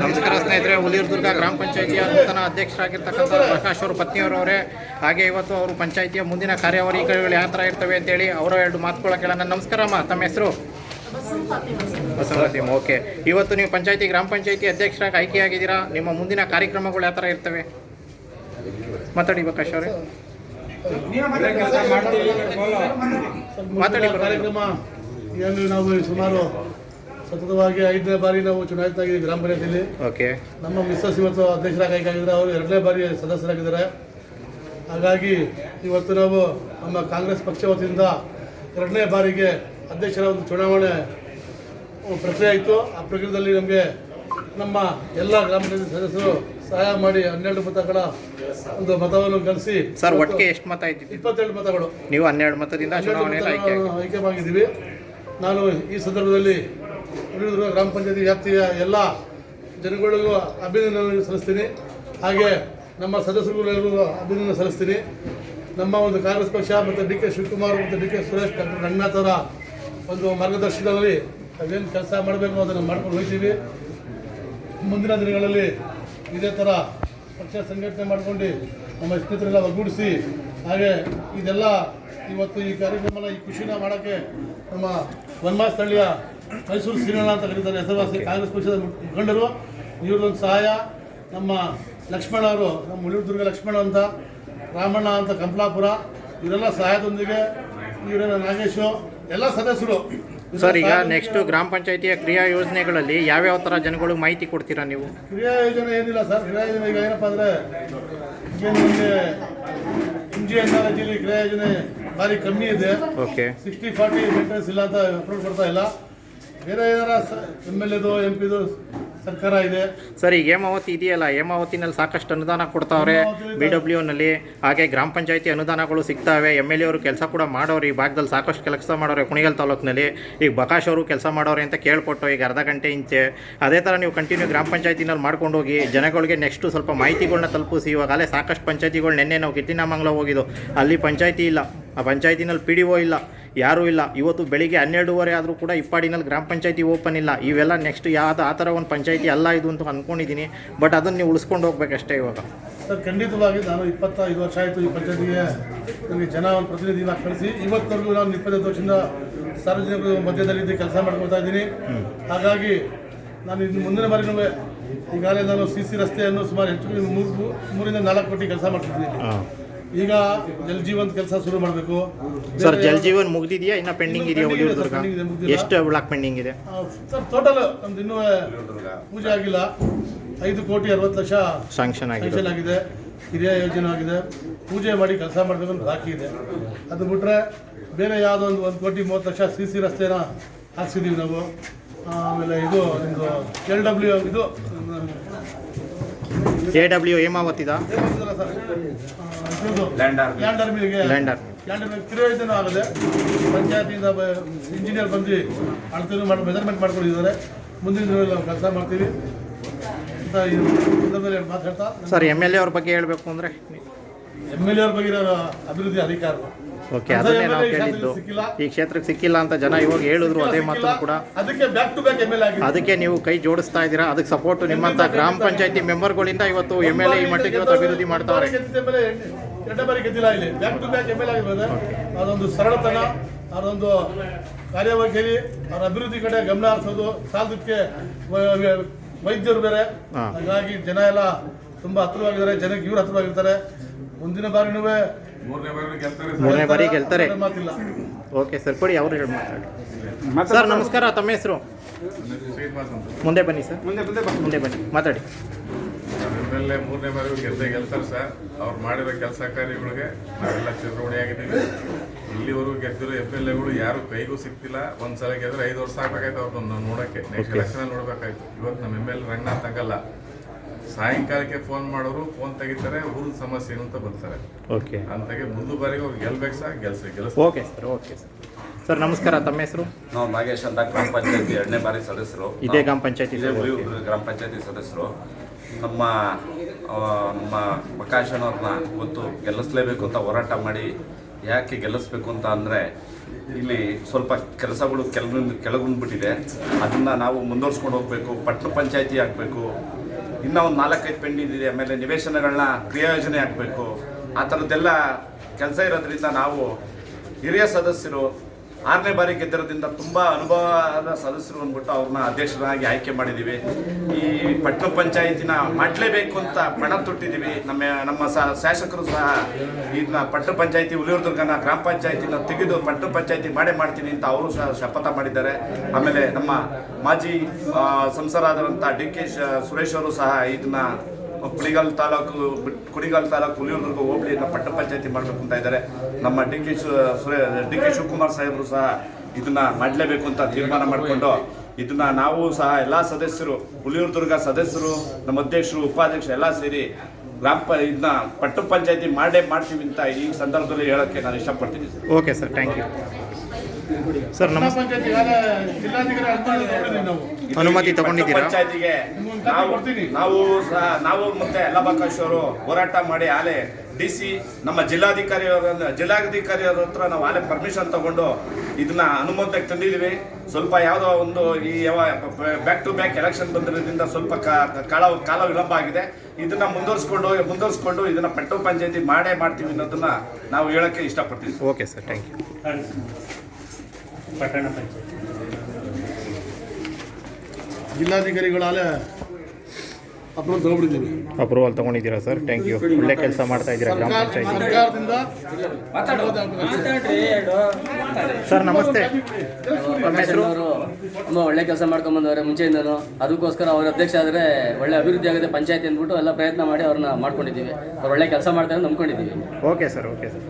ನಮಸ್ಕಾರ ಸ್ನೇಹಿತರೆ, ಹುಲಿಯೂರ್ದುರ್ಗ ಗ್ರಾಮ ಪಂಚಾಯಿತಿಯ ನೂತನ ಅಧ್ಯಕ್ಷರಾಗಿರ್ತಕ್ಕಂಥ ಪ್ರಕಾಶ್ ಅವರು ಪತ್ನಿಯವರವರೇ ಹಾಗೆ ಇವತ್ತು ಅವರು ಪಂಚಾಯಿತಿಯ ಮುಂದಿನ ಕಾರ್ಯವೈಖರಿಗಳು ಯಾವ ಥರ ಇರ್ತವೆ ಅಂತೇಳಿ ಅವರ ಎರಡು ಮಾತುಗಳ ನಮಸ್ಕಾರ ಅಮ್ಮ, ತಮ್ಮ ಹೆಸರು? ಬಸವರಾಜ್ ಓಕೆ. ಇವತ್ತು ನೀವು ಪಂಚಾಯಿತಿ, ಗ್ರಾಮ ಪಂಚಾಯಿತಿ ಅಧ್ಯಕ್ಷರಾಗಿ ಆಯ್ಕೆಯಾಗಿದ್ದೀರಾ? ನಿಮ್ಮ ಮುಂದಿನ ಕಾರ್ಯಕ್ರಮಗಳು ಯಾವ ಥರ ಇರ್ತವೆ? ಮಾತಾಡಿ ಪ್ರಕಾಶ್ ಅವರೇ. ಮಾತಾಡಿ. ಕಾರ್ಯಕ್ರಮ ಏನು ನಾವು ಸುಮಾರು ಸತತವಾಗಿ ಐದನೇ ಬಾರಿ ನಾವು ಚುನಾಯಿತಾಗಿ ಗ್ರಾಮ ಪಂಚಾಯತಿಯಲ್ಲಿ. ಓಕೆ ನಮ್ಮ ಮಿಸ್ಸಸ್ ಇವತ್ತು ಅಧ್ಯಕ್ಷರಾಗಿ ಆಯ್ಕೆಯಾಗಿದ್ದಾರೆ ಅವರು ಎರಡನೇ ಬಾರಿ ಸದಸ್ಯರಾಗಿದ್ದಾರೆ. ಹಾಗಾಗಿ ಇವತ್ತು ನಾವು ನಮ್ಮ ಕಾಂಗ್ರೆಸ್ ಪಕ್ಷ ವತಿಯಿಂದ ಎರಡನೇ ಬಾರಿಗೆ ಅಧ್ಯಕ್ಷರ ಒಂದು ಚುನಾವಣೆ ಪ್ರಕ್ರಿಯೆ ಆಯಿತು. ಆ ಪ್ರಕ್ರಿಯೆಯಲ್ಲಿ ನಮಗೆ ನಮ್ಮ ಎಲ್ಲ ಗ್ರಾಮ ಪಂಚಾಯತಿ ಸದಸ್ಯರು ಸಹಾಯ ಮಾಡಿ ಹನ್ನೆರಡು ಮತಗಳ ಒಂದು ಮತವನ್ನು ಕಲಿಸಿ ಸರ್ ಒಟ್ಟಿಗೆ ಎಷ್ಟು ಮತ ಇದ್ದಿದ್ದು? ಇಪ್ಪತ್ತೆರಡು ಮತಗಳು. ನೀವು ಹನ್ನೆರಡು ಮತದಿಂದ ಚುನಾವಣೆಯಲ್ಲಿ ಆಯ್ಕೆ ಆಯ್ಕೆಯಾಗಿದ್ದೀವಿ ನಾನು ಈ ಸಂದರ್ಭದಲ್ಲಿ ಹುಲಿಯೂರು ಗ್ರಾಮ ಪಂಚಾಯತಿ ವ್ಯಾಪ್ತಿಯ ಎಲ್ಲ ಜನಗಳಿಗೂ ಅಭಿನಂದನೆ ಸಲ್ಲಿಸ್ತೀನಿ. ಹಾಗೆ ನಮ್ಮ ಸದಸ್ಯರುಗಳೆಲ್ಲರೂ ಅಭಿನಂದನೆ ಸಲ್ಲಿಸ್ತೀನಿ. ನಮ್ಮ ಒಂದು ಕಾಂಗ್ರೆಸ್ ಪಕ್ಷ ಮತ್ತು ಡಿ ಕೆ ಶಿವಕುಮಾರ್ ಮತ್ತು D K Suresh doctor Ranganath ಒಂದು ಮಾರ್ಗದರ್ಶನದಲ್ಲಿ ಅದೇನು ಕೆಲಸ ಮಾಡಬೇಕು ಅದನ್ನು ಮಾಡ್ಕೊಂಡು ಹೋಗ್ತೀವಿ. ಮುಂದಿನ ದಿನಗಳಲ್ಲಿ ಇದೇ ಥರ ಪಕ್ಷ ಸಂಘಟನೆ ಮಾಡ್ಕೊಂಡು ನಮ್ಮ ಸ್ನೇಹಿತರೆಲ್ಲ ಒಗ್ಗೂಡಿಸಿ, ಹಾಗೆ ಇದೆಲ್ಲ ಇವತ್ತು ಈ ಕಾರ್ಯಕ್ರಮನ ಈ ಖುಷಿನ ಮಾಡೋಕ್ಕೆ ನಮ್ಮ ವನ್ಮಾಸ್ ಸ್ಥಳೀಯ ಮೈಸೂರು ಶ್ರೀರಣ ಅಂತ ಕರೀತಾರೆ. ಹೆಸರುವಾಸಿ ಕಾಂಗ್ರೆಸ್ ಪಕ್ಷದ ಮುಖಂಡರು. ಇವ್ರದೊಂದು ಸಹಾಯ. ನಮ್ಮ ಲಕ್ಷ್ಮಣ ಅವರು ನಮ್ಮ ಮುಳಿದುರ್ಗ ಲಕ್ಷ್ಮಣ ಅಂತ ರಾಮಣ್ಣ ಅಂತ ಕಂಪ್ಲಾಪುರ ಇವರೆಲ್ಲ ಸಹಾಯದೊಂದಿಗೆ ಇವರ ನಾಗೇಶು ಎಲ್ಲ ಸದಸ್ಯರು. ಸರ್ ಈಗ ನೆಕ್ಸ್ಟ್ ಗ್ರಾಮ ಪಂಚಾಯಿತಿಯ ಕ್ರಿಯಾ ಯೋಜನೆಗಳಲ್ಲಿ ಯಾವ್ಯಾವ ಥರ ಜನಗಳಿಗೆ ಮಾಹಿತಿ ಕೊಡ್ತೀರಾ ನೀವು? ಕ್ರಿಯಾ ಯೋಜನೆ ಏನಿಲ್ಲ ಸರ್ ಕ್ರಿಯಾ ಯೋಜನೆ ಈಗ ಏನಪ್ಪ ಅಂದರೆ ಎಂ ಜಿ ಎನ್ ಆರ್ ಕ್ರಿಯಾ ಯೋಜನೆ ಭಾರಿ ಕಮ್ಮಿ ಇದೆ. ಓಕೆ ಸಿಕ್ಸ್ಟಿ ಫಾರ್ಟಿ ಮೇಂಟೆನೆನ್ಸ್ ಇಲ್ಲ ಅಂತ ಅಪ್ರೂವ್ ಕೊಡ್ತಾ ಇಲ್ಲ. ಬೇರೆ ಏನಾರ ಎಂ ಎಲ್ ಎದು ಎಂ ಪಿದು ಸರ್ಕಾರ ಇದೆ. ಸರ್ ಈಗ ಹೇಮಾವತಿ ಇದೆಯಲ್ಲ? ಹೇಮಾವತಿನಲ್ಲಿ ಸಾಕಷ್ಟು ಅನುದಾನ ಕೊಡ್ತಾವ್ರೆ. ಬಿ ಡಬ್ಲ್ಯೂ ನಲ್ಲಿ ಹಾಗೆ ಗ್ರಾಮ ಪಂಚಾಯತಿ ಅನುದಾನಗಳು ಸಿಗ್ತಾವೆ. ಎಂ ಎಲ್ ಎ ಅವರು ಕೆಲಸ ಕೂಡ ಮಾಡೋರು. ಈ ಭಾಗದಲ್ಲಿ ಸಾಕಷ್ಟು ಕೆಲಸ ಮಾಡೋರು ಕುಣಿಗಲ್ ತಾಲೂಕಿನಲ್ಲಿ. ಈಗ ಬಕಾಶ್ ಅವರು ಕೆಲಸ ಮಾಡೋರು ಅಂತ ಕೇಳ್ಕೊಟ್ಟು ಈಗ ಅರ್ಧ ಗಂಟೆ ಇಂಚೆ ಅದೇ ಥರ ನೀವು ಕಂಟಿನ್ಯೂ ಗ್ರಾಮ ಪಂಚಾಯತಿನಲ್ಲಿ ಮಾಡ್ಕೊಂಡು ಹೋಗಿ ಜನಗಳಿಗೆ ನೆಕ್ಸ್ಟ್ ಸ್ವಲ್ಪ ಮಾಹಿತಿಗಳನ್ನ ತಲುಪಿಸಿ. ಇವಾಗಲೇ ಸಾಕಷ್ಟು ಪಂಚಾಯತಿಗಳು ನಿನ್ನೆ ನಾವು ಗಿಟ್ಟಿನಾಮಂಗ್ಲ ಹೋಗಿದ್ದು. ಅಲ್ಲಿ ಪಂಚಾಯತಿ ಇಲ್ಲ. ಆ ಪಂಚಾಯತಿನಲ್ಲಿ ಪಿ ಡಿ ಒ ಇಲ್ಲ. ಯಾರೂ ಇಲ್ಲ. ಇವತ್ತು ಬೆಳಿಗ್ಗೆ ಹನ್ನೆರಡೂವರೆ ಆದರೂ ಕೂಡ ಇಪ್ಪಾಡಿನಲ್ಲಿ ಗ್ರಾಮ ಪಂಚಾಯತಿ ಓಪನ್ ಇಲ್ಲ. ಇವೆಲ್ಲ ನೆಕ್ಸ್ಟ್ ಯಾವ ಆ ಥರ ಒಂದು ಪಂಚಾಯತಿ ಅಲ್ಲ ಇದು ಅಂತ ಅಂದ್ಕೊಂಡಿದ್ದೀನಿ ಬಟ್ ಅದನ್ನು ನೀವು ಉಳಿಸ್ಕೊಂಡು ಹೋಗ್ಬೇಕಷ್ಟೇ ಇವಾಗ. ಸರ್ ಖಂಡಿತವಾಗಿ ನಾನು ಇಪ್ಪತ್ತೈದು ವರ್ಷ ಆಯಿತು ಈ ಪಂಚಾಯತಿಗೆ. ನನಗೆ ಜನ ಒಂದು ಪ್ರತಿನಿಧಿನ ಕಳಿಸಿ. ಇವತ್ತರೆಗೂ ನಾನು ಇಪ್ಪತ್ತೈದು ವರ್ಷದಿಂದ ಸಾರ್ವಜನಿಕರು ಮಧ್ಯದಲ್ಲಿ ಕೆಲಸ ಮಾಡ್ಕೊಳ್ತಾ ಇದ್ದೀನಿ. ಹಾಗಾಗಿ ನಾನು ಇನ್ನು ಮುಂದಿನ ಬಾರಿನೂ ಈಗಾಗಲೇ ನಾನು ಸಿ ಸಿ ರಸ್ತೆಯನ್ನು ಸುಮಾರು ಹೆಚ್ಚು ಮೂರು ಮೂರಿಂದ ನಾಲ್ಕು ಕೋಟಿ ಕೆಲಸ ಮಾಡ್ತಿದ್ದೀನಿ. ಈಗ ಜಲ್ ಜೀವನ್ ಕೆಲಸ ಶುರು ಮಾಡಬೇಕು. ಸರ್ ಜಲ್ ಜೀವನ್ ಮುಗ್ದಿದೆಯಾ? ಇನ್ನ ಪೆಂಡಿಂಗ್ ಇದೆಯಾ ಮುಗ್ದಿಲ್ಲ. ಎಷ್ಟು ಬ್ಲಾಕ್ ಪೆಂಡಿಂಗ್ ಇದೆ? ಸರ್ ಟೋಟಲ್ ನಮ್ದು ಇನ್ನೂ ಪೂಜೆ ಆಗಿಲ್ಲ. ಐದು ಕೋಟಿ ಅರವತ್ತು ಲಕ್ಷ ಸ್ಯಾಂಕ್ಷನ್ ಆಗಿದೆ. ಸ್ಯಾಂಕ್ಷನ್ ಆಗಿದೆ. ಹಿರಿಯ ಯೋಜನೆ ಆಗಿದೆ. ಪೂಜೆ ಮಾಡಿ ಕೆಲಸ ಮಾಡಬೇಕು ಅಂತ ಬಾಕಿ ಇದೆ. ಅದು ಬಿಟ್ಟರೆ ಬೇರೆ ಯಾವುದೋ ಒಂದು ಒಂದು ಕೋಟಿ ಮೂವತ್ತು ಲಕ್ಷ ಸಿ ಸಿ ರಸ್ತೆನ ಹಾಕ್ಸಿದ್ದೀವಿ ನಾವು. ಆಮೇಲೆ ಇದು ನಿಮ್ಮದು ಎಲ್ ಡಬ್ಲ್ಯೂ ಇದು ಎ ಡಬ್ಲ್ಯೂ ಹೇಮಾವತಿದ? ಲ್ಯಾಂಡ್ ಲ್ಯಾಂಡರ್ ಲ್ಯಾಂಡರ್ ಮೇಲೆ ಯೋಜನೆ ಆಗಿದೆ ಪಂಚಾಯತಿಯಿಂದ ಇಂಜಿನಿಯರ್ ಬಂದು ಅಳತೆ ಮಾಡಿ ಮೆಜರ್ಮೆಂಟ್ ಮಾಡ್ಕೊಂಡಿದ್ದಾರೆ. ಮುಂದಿನ ದಿನಗಳಲ್ಲಿ ನಾವು ಕೆಲಸ ಮಾಡ್ತೀವಿ. ಅಂತ ಮಾತಾಡ್ತಾ ಸರ್ ಎಂ ಎಲ್ ಎ ಅವ್ರ ಬಗ್ಗೆ ಹೇಳಬೇಕು ಅಂದರೆ ಎಂ ಎಲ್ ಎ ಅವ್ರ ಬಗ್ಗೆ ಇರೋ ಅಭಿವೃದ್ಧಿ ಅಧಿಕಾರ ಓಕೆ ಅದನ್ನೇ ನಾವು ಕೇಳಿದ್ದು. ಈ ಕ್ಷೇತ್ರಕ್ಕೆ ಸಿಕ್ಕಿಲ್ಲ ಅಂತ ಜನ ಇವಾಗ ಹೇಳಿದ್ರು ಅದೇ ಮಾತು ಕೂಡ. ಅದಕ್ಕೆ back to back M L ಆಗಿದೆ ಅದಕ್ಕೆ ನೀವು ಕೈ ಜೋಡಿಸ್ತಾ ಇದ್ದೀರಾ? ಅದಕ್ಕೆ ಸಪೋರ್ಟ್ ನಿಮ್ಮಂತ ಗ್ರಾಮ ಪಂಚಾಯತಿ ಮೆಂಬರ್ಗಳಿಂದ ಇವತ್ತು ಎಂ ಎಲ್ ಎ ಈ ಮಟ್ಟಿಗೆ ಇವತ್ತು ಅಭಿವೃದ್ಧಿ ಮಾಡ್ತಾರೆ. ಎರಡನೇ ಬಾರಿ ಗೆದ್ದಿಲ್ಲ ಇಲ್ಲಿ. Back to back M L ಆಗಿರೋದು. ಅದೊಂದು ಸರಳತನ ಅದೊಂದು ಕಾರ್ಯವೈಖರಿ ಅವರ ಅಭಿವೃದ್ಧಿ ಕಡೆ ಗಮನ ಹರಿಸೋದು ಸಾಲದಕ್ಕೆ ವೈದ್ಯರು ಬೇರೆ. ಹಾಗಾಗಿ ಜನ ಎಲ್ಲ ತುಂಬಾ ಹತ್ರವಾಗಿದ್ದಾರೆ. ಜನಕ್ಕೆ ಇವ್ರು ಹತ್ರವಾಗಿರ್ತಾರೆ. ಮುಂದಿನ ಬಾರಿನೂ ಮೂರನೇ ಬಾರಿ ಗೆಲ್ತಾರೆ ಓಕೆ ಸರ್ ಕೊಡಿ ಅವ್ರು ಹೇಳಿ ಮಾತಾಡಿ. ಸರ್ ನಮಸ್ಕಾರ ತಮ್ಮ ಹೆಸರು? ಮುಂದೆ ಬನ್ನಿ ಸರ್. ಮುಂದೆ ಮುಂದೆ ಬನ್ನಿ. ಮಾತಾಡಿ. ಎಂ ಎಲ್ ಎ ಮೂರನೇ ಬಾರಿ ಗೆದ್ದೇ ಗೆಲ್ತಾರೆ ಸರ್. ಅವ್ರು ಮಾಡಿರೋ ಕೆಲಸ ಕಾರ್ಯಗಳಿಗೆ ನಾವೆಲ್ಲ ಚಿರಋಣಿ ಆಗಿದ್ದೀವಿ ಇಲ್ಲಿವರೆಗೂ ಗೆದ್ದಿರೋ ಎಂ ಎಲ್ ಎಗಳು ಯಾರು ಕೈಗೂ ಸಿಕ್ತಿಲ್ಲ ಒಂದ್ಸಲ ಗೆದ್ರೆ ಐದು ವರ್ಷ ಆಗ್ಬೇಕಾಯ್ತು ಅವ್ರನ್ನ ನೋಡೋಕ್ಕೆ. ನೆಕ್ಸ್ಟ್ ಎಲೆಕ್ಷನ್ ನೋಡ್ಬೇಕಾಯ್ತು. ಇವತ್ತು ನಮ್ಮ ಎಂ ಎಲ್ ರಂಗನಾಥ್ ಹಂಗಲ್ಲ. ಸಾಯಂಕಾಲಕ್ಕೆ ಫೋನ್ ಮಾಡೋರು ಫೋನ್ ತೆಗಿತಾರೆ ಊರಿನ ಸಮಸ್ಯೆ ಏನು ಅಂತ ಬರ್ತಾರೆ. ಓಕೆ ಅಂತಾಗೆ ಮುಂದೆ ಬಾರಿಗೆ ಅವ್ರು ಗೆಲ್ಬೇಕು ಸರ್ ಗೆಲ್ಸ ಗೆಲ್ಸ. Okay sir okay sir sir ನಮಸ್ಕಾರ ತಮ್ಮ ಹೆಸರು? ನಾವು ನಾಗೇಶ್ ಅಂತ ಗ್ರಾಮ ಪಂಚಾಯತಿ ಎರಡನೇ ಬಾರಿ ಸದಸ್ಯರು. ಇದೇ ಗ್ರಾಮ ಪಂಚಾಯತಿ ಇದೇ ಗ್ರಾಮ ಪಂಚಾಯತಿ ಸದಸ್ಯರು. ನಮ್ಮ ಆ, ನಮ್ಮ ಪ್ರಕಾಶನವ್ರನ್ನ ಇವತ್ತು ಗೆಲ್ಲಿಸ್ಲೇಬೇಕು ಅಂತ ಹೋರಾಟ ಮಾಡಿ ಯಾಕೆ ಗೆಲ್ಲಿಸ್ಬೇಕು ಅಂತ ಅಂದರೆ ಇಲ್ಲಿ ಸ್ವಲ್ಪ ಕೆಲಸಗಳು ಕೆಳಗಿಂದ ಕೆಳಗುಂದ್ಬಿಟ್ಟಿದೆ. ಅದನ್ನು ನಾವು ಮುಂದುವರ್ಸ್ಕೊಂಡು ಹೋಗಬೇಕು ಪಟ್ಟಣ ಪಂಚಾಯತಿ ಆಗಬೇಕು ಇನ್ನೂ ಒಂದು ನಾಲ್ಕೈದು ಪೆಂಡಿಂಗ್ ಆಮೇಲೆ ನಿವೇಶನಗಳನ್ನ ಕ್ರಿಯಾಯೋಜನೆ ಆಗಬೇಕು. ಆ ಥರದ್ದೆಲ್ಲ ಕೆಲಸ ಇರೋದ್ರಿಂದ ನಾವು ಹಿರಿಯ ಸದಸ್ಯರು ಆರನೇ ಬಾರಿ ಗೆದ್ದಿರೋದ್ರಿಂದ ತುಂಬ ಅನುಭವದ ಸದಸ್ಯರು ಅಂದ್ಬಿಟ್ಟು ಅವ್ರನ್ನ ಅಧ್ಯಕ್ಷರಾಗಿ ಆಯ್ಕೆ ಮಾಡಿದ್ದೀವಿ ಈ ಪಟ್ಟಣ ಪಂಚಾಯಿತಿನ ಮಾಡಲೇಬೇಕು ಅಂತ ಪಣ ತೊಟ್ಟಿದ್ದೀವಿ ನಮ್ಮ ನಮ್ಮ ಶಾಸಕರು ಸಹ ಇದನ್ನ ಪಟ್ಟಣ ಪಂಚಾಯಿತಿ ಉಲಿಯೂರ್ದುರ್ಗನ ಗ್ರಾಮ ಪಂಚಾಯತಿನ ತೆಗೆದು ಪಟ್ಟಣ ಪಂಚಾಯಿತಿ ಮಾಡೇ ಮಾಡ್ತೀನಿ ಅಂತ ಅವರು ಸಹ ಶಪಥ ಮಾಡಿದ್ದಾರೆ. ಆಮೇಲೆ ನಮ್ಮ ಮಾಜಿ ಸಂಸದರಾದಂಥ ಡಿ ಕೆ ಸುರೇಶ್ ಅವರು ಸಹ ಇದನ್ನ ಕುಣಿಗಲ್ ತಾಲೂಕು ಕುಡಿಗಾಲ್ ತಾಲೂಕು, ಹುಲಿಯೂರ್ದುರ್ಗ ಹೋಬಳಿಯನ್ನು ಪಟ್ಟ ಪಂಚಾಯತಿ ಮಾಡಬೇಕು ಅಂತ ಇದ್ದಾರೆ. ನಮ್ಮ D K D K Shivakumar ಸಾಹೇಬರು ಸಹ ಇದನ್ನ ಮಾಡಲೇಬೇಕು ಅಂತ ತೀರ್ಮಾನ ಮಾಡಿಕೊಂಡು ಇದನ್ನ ನಾವು ಸಹ ಎಲ್ಲ ಸದಸ್ಯರು, ಹುಲಿಯೂರ್ದುರ್ಗ ಸದಸ್ಯರು, ನಮ್ಮ ಅಧ್ಯಕ್ಷರು, ಉಪಾಧ್ಯಕ್ಷರು ಎಲ್ಲ ಸೇರಿ ಗ್ರಾಮ ಇದನ್ನ ಪಟ್ಟ ಪಂಚಾಯತಿ ಮಾಡೇ ಮಾಡ್ತೀವಿ ಅಂತ ಈ ಸಂದರ್ಭದಲ್ಲಿ ಹೇಳೋಕ್ಕೆ ನಾನು ಇಷ್ಟಪಡ್ತೀನಿ okay sir thank you sir ನಮ್ಮ ಅನುಮತಿ ನಾವು ಅನುಮತಿ ತಗೊಂಡಿದ್ದೀರಾ? ಪಂಚಾಯತಿಗೆ ನಾವು ನಾವು ನಾವು ಮತ್ತೆ ಅಲ್ಲಬಕಾಶ್ ಅವರು ಹೋರಾಟ ಮಾಡಿ ಆಲೆ ಡಿ ಸಿ ನಮ್ಮ ಜಿಲ್ಲಾಧಿಕಾರಿ ಅವರ ಜಿಲ್ಲಾಧಿಕಾರಿ ಅವ್ರ ಹತ್ರ ನಾವು ಆಲೆ ಪರ್ಮಿಷನ್ ತಗೊಂಡು ಇದನ್ನ ಅನುಮೋದನೆಗೆ ತಂದಿದ್ದೀವಿ. ಸ್ವಲ್ಪ ಯಾವುದೋ ಒಂದು ಈ ಯಾವ ಬ್ಯಾಕ್ ಟು ಬ್ಯಾಕ್ ಎಲೆಕ್ಷನ್ ಬಂದಿರೋದ್ರಿಂದ ಸ್ವಲ್ಪ ಕಾ- ಕಾಲ ಕಾಲ ವಿಳಂಬ ಆಗಿದೆ. ಇದನ್ನ ಮುಂದುವರಿಸ್ಕೊಂಡು ಮುಂದುವರಿಸ್ಕೊಂಡು ಇದನ್ನ ಪೆಟ್ರೋಲ್ ಪಂಚಾಯತಿ ಮಾಡೇ ಮಾಡ್ತೀವಿ ಅನ್ನೋದನ್ನ ನಾವು ಹೇಳಕ್ಕೆ ಇಷ್ಟಪಡ್ತೀವಿ. Okay sir thank you. ಪಟ್ಟಣ ಪಂಚಾಯತ್. ಜಿಲ್ಲಾಧಿಕಾರಿಗಳಾಲೆ ಅಪ್ರೂವಲ್ ತಗೊಂಡಿದ್ದೀವಿ ಅಪ್ರೂವಲ್ ತಗೊಂಡಿದ್ದೀರಾ ಸರ್? ಥ್ಯಾಂಕ್ ಯು ಒಳ್ಳೆ ಕೆಲಸ ಮಾಡ್ತಾ ಇದ್ದೀರಾ ಗ್ರಾಮ ಪಂಚಾಯತ್. ಸರ್ ನಮಸ್ತೆ. ತುಂಬ ಒಳ್ಳೆ ಕೆಲಸ ಮಾಡ್ಕೊಂಡ್ ಬಂದವ್ರೆ. ಮುಂಚೆಯಿಂದನು ಅದಕ್ಕೋಸ್ಕರ ಅವ್ರ ಅಧ್ಯಕ್ಷ ಆದರೆ ಒಳ್ಳೆ ಅಭಿವೃದ್ಧಿ ಆಗುತ್ತೆ ಪಂಚಾಯತಿ ಅಂದ್ಬಿಟ್ಟು ಎಲ್ಲ ಪ್ರಯತ್ನ ಮಾಡಿ ಅವ್ರನ್ನ ಮಾಡ್ಕೊಂಡಿದ್ದೀವಿ. ಅವ್ರು ಒಳ್ಳೆ ಕೆಲಸ ಮಾಡ್ತಾರೆ ಅಂತ ನಂಬ್ಕೊಂಡಿದ್ದೀವಿ. Okay sir okay sir